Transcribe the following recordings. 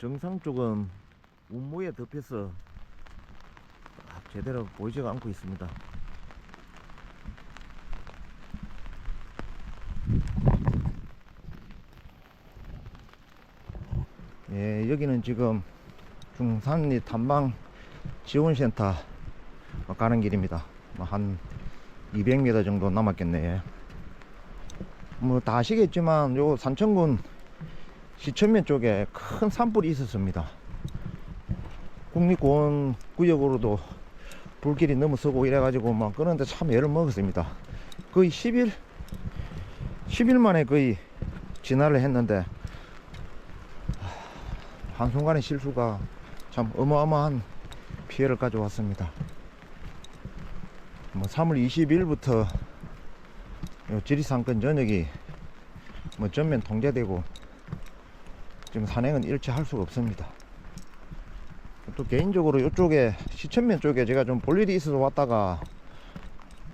정상 쪽은 운무에 덮여서 아, 제대로 보이지가 않고 있습니다. 예, 여기는 지금 중산리 탐방 지원센터 가는 길입니다. 뭐한 200m 정도 남았겠네. 뭐 다 아시겠지만 요 산천군 시천면 쪽에 큰 산불이 있었습니다. 국립공원 구역으로도 불길이 넘어서고 이래가지고 막 그런데 참 애를 먹었습니다. 거의 10일, 10일 만에 거의 진화를 했는데 한순간의 실수가 참 어마어마한 피해를 가져왔습니다. 뭐 3월 20일부터 지리산권 전역이 뭐 전면 통제되고 지금 산행은 일체 할 수가 없습니다. 또 개인적으로 이쪽에 시천면 쪽에 제가 좀 볼 일이 있어서 왔다가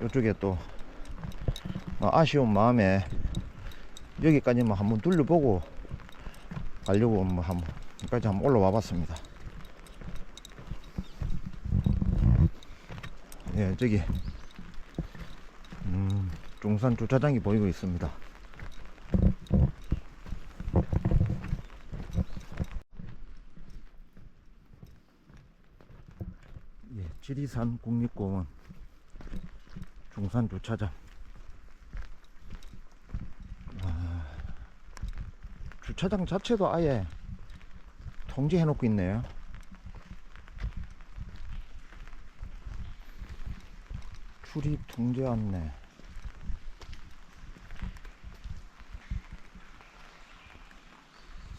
이쪽에 또 어, 아쉬운 마음에 여기까지만 한번 둘러보고 가려고 뭐 한번 여기까지 한번 올라와 봤습니다. 예, 저기 음, 중산 주차장이 보이고 있습니다. 예, 지리산 국립공원 중산 주차장. 아, 주차장 자체도 아예 통제해 놓고 있네요. 출입 통제 안내.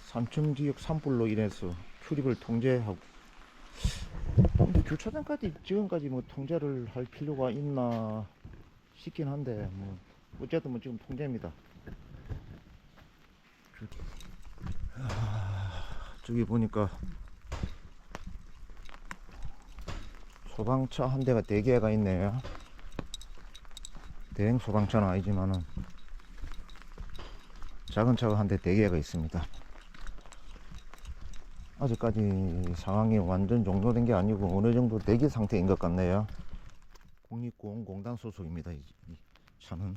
산청 지역 산불로 인해서 출입을 통제하고 주차장까지 지금까지 뭐 통제를 할 필요가 있나 싶긴 한데 뭐 어쨌든 뭐 지금 통제입니다. 주- 아, 저기 보니까 소방차 한 대가 대기가 있네요. 대형 소방차는 아니지만은 작은 차가 한대 대기가 있습니다. 아직까지 상황이 완전 종료된 게 아니고 어느 정도 대기 상태인 것 같네요. 국립공원공단 소속입니다. 이, 이 차는.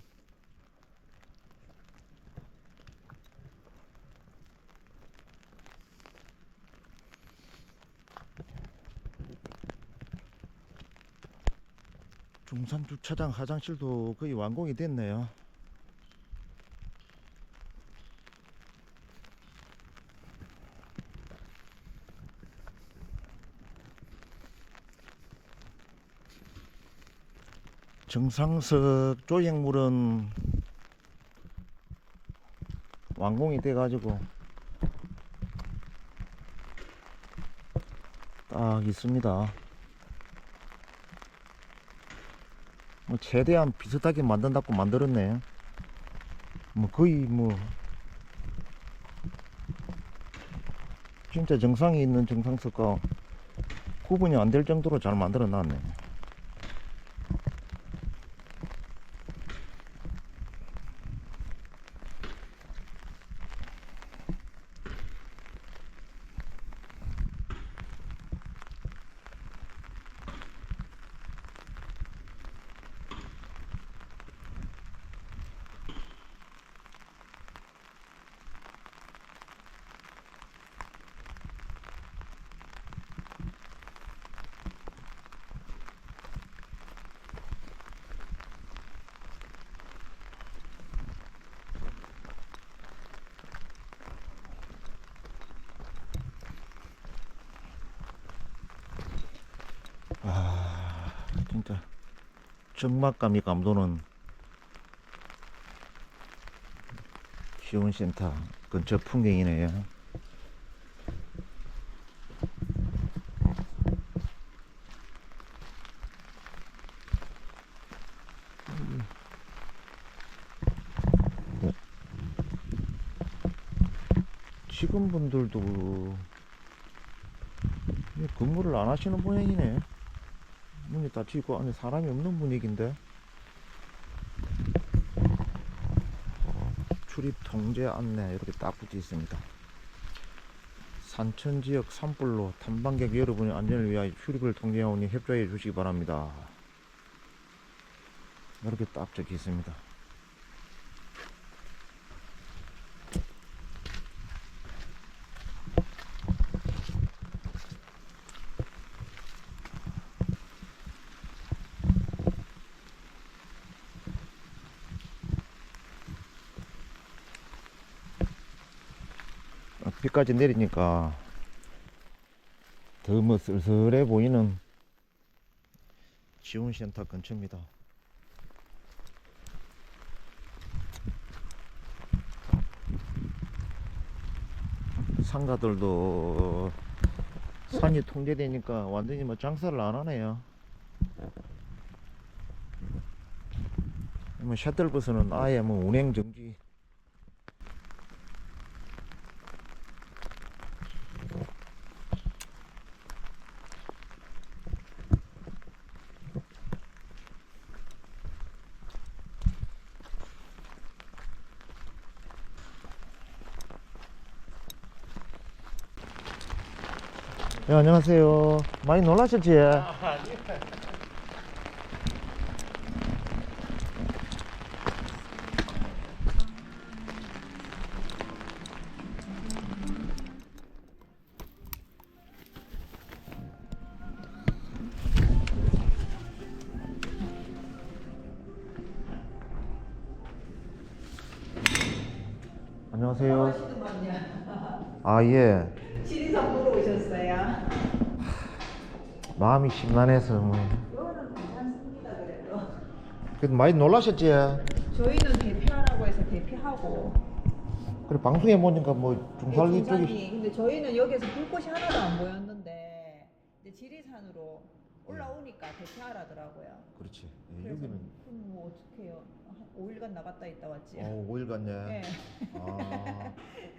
중산 주차장 화장실도 거의 완공이 됐네요. 정상석 조형물은 완공이 돼 가지고 딱 있습니다. 뭐 최대한 비슷하게 만든다고 만들었네. 뭐 거의 뭐 진짜 정상에 있는 정상석과 구분이 안 될 정도로 잘 만들어 놨네. 아, 진짜 적막감이 감도는 지원센터 근처 풍경이네요. 직원분들도 이 근무를 안 하시는 모양이네. 문이 닫히고 안에 사람이 없는 분위기인데. 출입 통제 안내 이렇게 딱 붙여 있습니다. 산천 지역 산불로 탐방객 여러분의 안전을 위하여 출입을 통제하오니 협조해 주시기 바랍니다. 이렇게 딱 적혀 있습니다. 아, 비까지 내리니까 더 뭐 쓸쓸해 보이는 지원센터 근처입니다. 상가들도 산이 통제되니까 완전히 뭐 장사를 안 하네요. 뭐 셔틀버스는 아예 뭐 운행 정지. 네, 안녕하세요. 많이 놀라셨지? 안녕하세요. 아, 예. 지리산 보러 오셨어요? 마음이 심란해서 뭐. 그래도 많이 놀라셨지? 저희는 대피하라고 해서 대피하고 그래 방송에 보니까 뭐 중살리 쪽이 중산이 근데 저희는 여기서 불꽃이 하나도 안 보였는데 근데 지리산으로 올라오니까 대피하라더라고요 그렇지. 예, 그래서 여기는 그럼 뭐 어떡해요 한 5일간 나갔다 있다 왔지 어 5일 갔네. 네. 아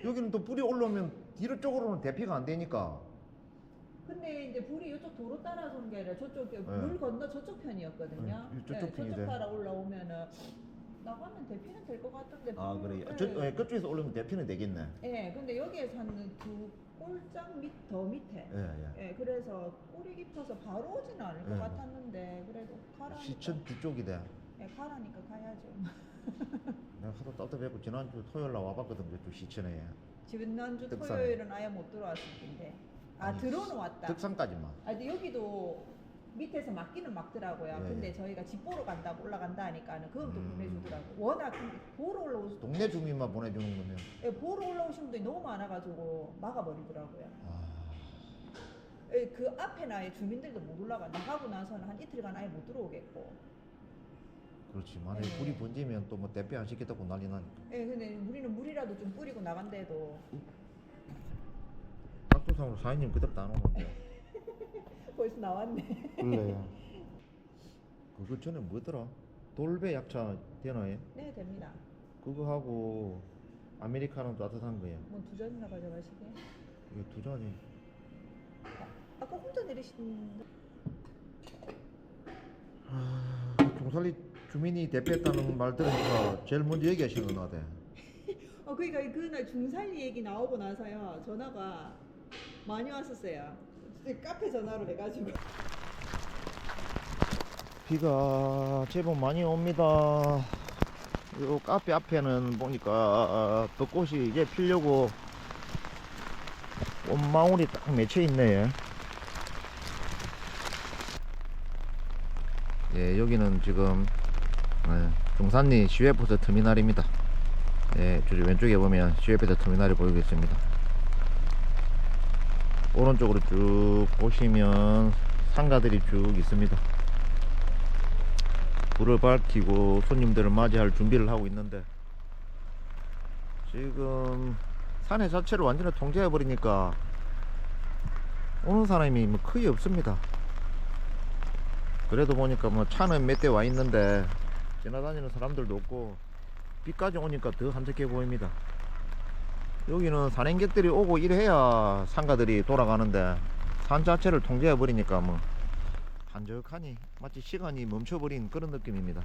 여기는 또 불이 올라오면 뒤로 쪽으로는 대피가 안 되니까. 근데 이제 불이 이쪽 도로 따라서 온 게 아니라 저쪽 네. 물 건너 저쪽 편이었거든요 네, 저쪽 편이 돼. 저쪽 따라 올라오면은 나가면 대피는 될 것 같던데 아 불- 그래. 네. 저 예, 그쪽에서 올라오면 대피는 되겠네. 예, 근데 여기에서는 두 꼴짝 밑 더 밑에. 예 예. 예, 그래서 꼬리 깊어서 바로 오지는 않을 것 예. 같았는데 그래도 가라니까. 시천 뒤쪽이 돼. 예, 가라니까 가야죠. 내가 하도 답답했고 지난주 토요일 날 와봤거든 저쪽 시천에. 지난 주 득산에. 토요일은 아예 못 들어왔을 텐데. 아, 들어는 왔다. 득산까지만. 아, 근데 여기도 밑에서 막기는 막더라고요. 예, 근데 예. 저희가 집 보러 간다고 올라간다 하니까는 그건 또 음. 보내주더라고. 워낙 보러 올라오시 동네 주민만 보내주는 거면. 예, 보러 올라오신 분들이 너무 많아가지고 막아버리더라고요. 아 예, 그 앞에는 아예 주민들도 못 올라가. 나가고 나서는 한 이틀간 아예 못 들어오겠고. 그렇지. 만약에 예. 불이 번지면 또 뭐 대피 안 시켰다고 난리 나니까. 예, 근데 우리는 물이라도 좀 뿌리고 나간대도 낙도상으로 사장님 그대로 다 놓으면 벌써 나왔네. 그래. 그거 전에 뭐더라? 돌배 약차 되나 얘? 네, 됩니다. 그거 하고 아메리카노 따뜻한 거야. 뭐두 잔이나 가져가시게. 이거 두 잔이. 아, 아까 혼자 내리신 아, 종살리 주민이 대피했다는 말 들으니까 제일 먼저 얘기하시는 건 나대. 어, 그러니까 그날 중살리 얘기 나오고 나서요. 전화가 많이 왔었어요. 카페 전화로 해가지고. 비가 제법 많이 옵니다. 요 카페 앞에는 보니까 벚꽃이 이제 피려고 꽃망울이 딱 맺혀 있네. 예, 여기는 지금 예, 중산리 시외버스 터미널입니다. 예, 저기 왼쪽에 보면 시외버스 터미널이 보이겠습니다. 오른쪽으로 쭉 보시면 상가들이 쭉 있습니다. 불을 밝히고 손님들을 맞이할 준비를 하고 있는데 지금 산해 자체를 완전히 통제해 버리니까 오는 사람이 뭐 거의 없습니다. 그래도 보니까 뭐 차는 몇 대 와 있는데 지나다니는 사람들도 없고 비까지 오니까 더 한적해 보입니다. 여기는 산행객들이 오고 이래야 상가들이 돌아가는데 산 자체를 통제해 버리니까 뭐 한적하니 마치 시간이 멈춰버린 그런 느낌입니다.